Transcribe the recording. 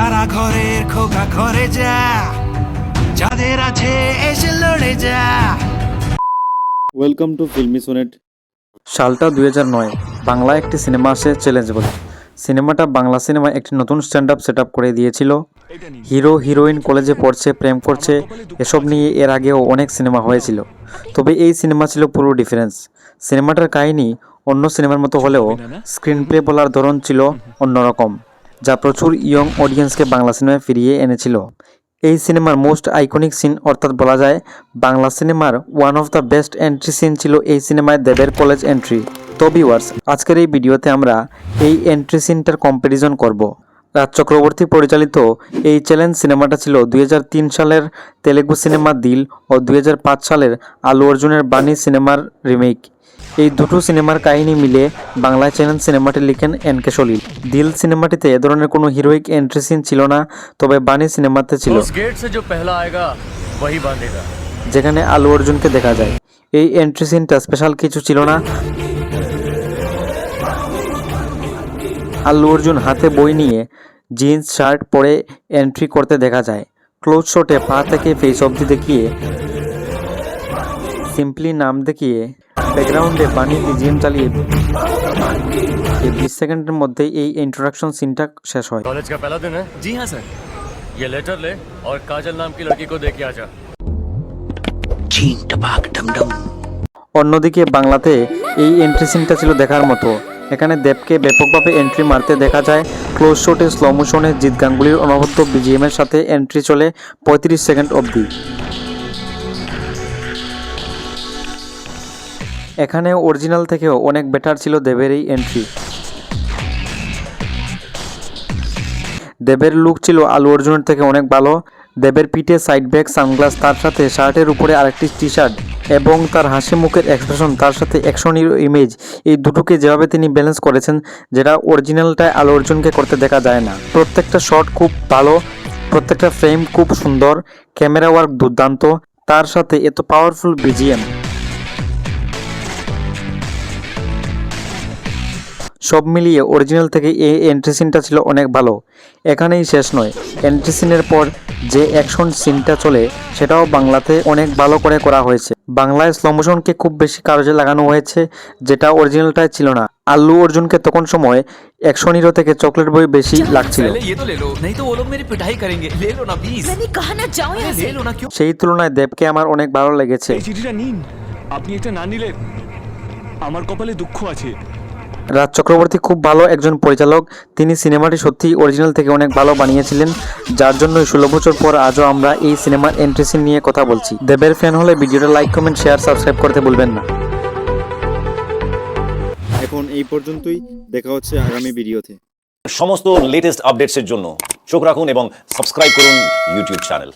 যারা ঘরের খোকা ঘরে যা যাদের আছে এসে লড়ে যা। ওয়েলকাম টু ফিল্মি সোনেট সালটা দুই নয় বাংলা একটি সিনেমা আসে চ্যালেঞ্জ বলে। সিনেমাটা বাংলা সিনেমায় একটি নতুন স্ট্যান্ড আপ সেট করে দিয়েছিল। হিরো হিরোইন কলেজে পড়ছে প্রেম করছে এসব নিয়ে এর আগেও অনেক সিনেমা হয়েছিল। তবে এই সিনেমা ছিল পুরো ডিফারেন্স সিনেমাটার কাহিনী অন্য সিনেমার মতো হলেও স্ক্রিন প্লে বলার ধরন ছিল অন্যরকম। যা প্রচুর ইয়ং অডিয়েন্সকে বাংলা সিনেমায় ফিরিয়ে এনেছিল। এই সিনেমার মোস্ট আইকনিক সিন অর্থাৎ বলা যায় বাংলা সিনেমার one of the best entry scene ছিল এই সিনেমায় দেবের কলেজ এন্ট্রি। তো ভিউয়ার্স, আজকের এই ভিডিওতে আমরা এই এন্ট্রি সিনটার কম্প্যারিজন করব। রাজ চক্রবর্তী পরিচালিত এই চ্যালেঞ্জ সিনেমাটা ছিল দুই হাজার তিন সালের তেলেগু সিনেমা দিল ও দুই হাজার পাঁচ সালের আলু অর্জুনের বাণী সিনেমার রিমেক। এই দুটো সিনেমার কাহিনী মিলে বাংলা চ্যানেল সিনেমাটি লিখেন এন কে সলিল। দিল সিনেমাটিতে এ ধরনের কোনো হিরোইক এন্ট্রি সিন ছিল না তবে বাণী সিনেমাতে ছিল। যেখানে আলু অর্জুনকে দেখা যায়। এই এন্ট্রি সিনটা স্পেশাল কিছু ছিল না। আল্লু অর্জুন হাতে বই নিয়ে জিন্স শার্ট পরে এন্ট্রি করতে দেখা যায়। ক্লোজ শটে পা থেকে ফেস অবধি দেখিয়ে সিম্পলি নাম দেখিয়ে ব্যাকগ্রাউন্ডে পানি বিজিএম চালিয়ে এই বিশ সেকেন্ডের মধ্যে এই ইন্ট্রোডাকশন সিনটা শেষ হয় कॉलेज का पहला दिन है जी हाँ सर ये लेटर ले और काजल नाम की लड़की को दे के आ जा চিন টপাক ডমডম অন্যদিকে বাংলাতে এই এন্ট্রি সিনটা ছিল দেখার মতো এখানে দেবকে ব্যাপকভাবে এন্ট্রি মারতে দেখা যায় ক্লোজ শটে স্লো মোশনে জিৎ গাঙ্গুলির অনবদ্য বিজিএম এর সাথে এন্ট্রি চলে পঁয়ত্রিশ সেকেন্ড অবধি এখানে অরিজিনাল থেকেও অনেক বেটার ছিল দেবের এই এন্ট্রি দেবের লুক ছিল আলু অর্জুনের থেকে অনেক ভালো। দেবের পিঠে সাইড ব্যাগ সানগ্লাস তার সাথে শার্টের উপরে আরেকটি টি শার্ট এবং তার হাসি মুখের এক্সপ্রেশন তার সাথে অ্যাকশনের ইমেজ এই দুটোকে যেভাবে তিনি ব্যালেন্স করেছেন, যেটা অরিজিনালটায় আলু অর্জুনকে করতে দেখা যায় না। প্রত্যেকটা শট খুব ভালো, প্রত্যেকটা ফ্রেম খুব সুন্দর ক্যামেরা ওয়ার্ক দুর্দান্ত, তার সাথে এত পাওয়ারফুল বিজিএম সব মিলিয়ে অরিজিনাল থেকে এই এন্ট্রি সিনটা ছিল অনেক ভালো। এখানেই শেষ নয়। এন্ট্রি সিনের পর যে অ্যাকশন সিনটা চলে সেটাও বাংলাতে অনেক ভালো করে করা হয়েছে। বাংলায় স্লোমোশনকে খুব বেশি কাজে লাগানো হয়েছে যেটা অরিজিনালটায় ছিল না। আল্লু অর্জুনকে তখন সময় অ্যাকশন হিরো থেকে চকলেট বই বেশি লাগছিল। সেই তুলনায় দেবকে আমার অনেক ভালো লেগেছে। আপনি এটা না নিলেন আমার কপালে দুঃখ আছে। রাজ চক্রবর্তী খুব ভালো একজন পরিচালক। তিনি সিনেমাটি সত্যি অরিজিনাল থেকে অনেক ভালো বানিয়েছিলেন যার জন্য ষোলো বছর পর আজও আমরা এই সিনেমার এন্ট্রি সিন নিয়ে কথা বলছি। দেবের ফ্যান হলে ভিডিওটা লাইক কমেন্ট শেয়ার সাবস্ক্রাইব করতে ভুলবেন না। এখন এই পর্যন্তই দেখা হচ্ছে আগামী ভিডিওতে। সমস্ত লেটেস্ট আপডেটসের জন্য চোখ রাখুন এবং সাবস্ক্রাইব করুন ইউটিউব চ্যানেল